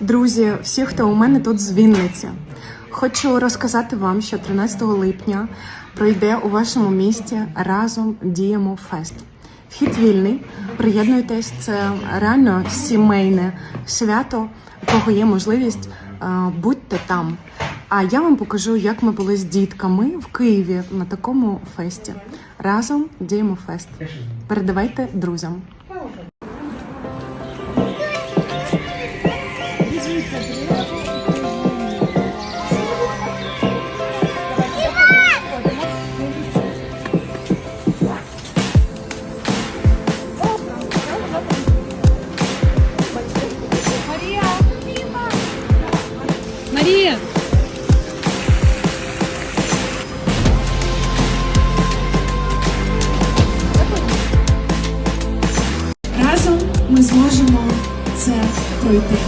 Друзі, всі, хто у мене тут з Вінниці, хочу розказати вам, що 13 липня пройде у вашому місті разом діємо фест. Вхід вільний. Приєднуйтесь, це реально сімейне свято, у кого є можливість, е, будьте там. А я вам покажу, як ми були з дітками в Києві на такому фесті. Разом діємо фест. Передавайте друзям. Марія! Разом ми зможемо це пройти.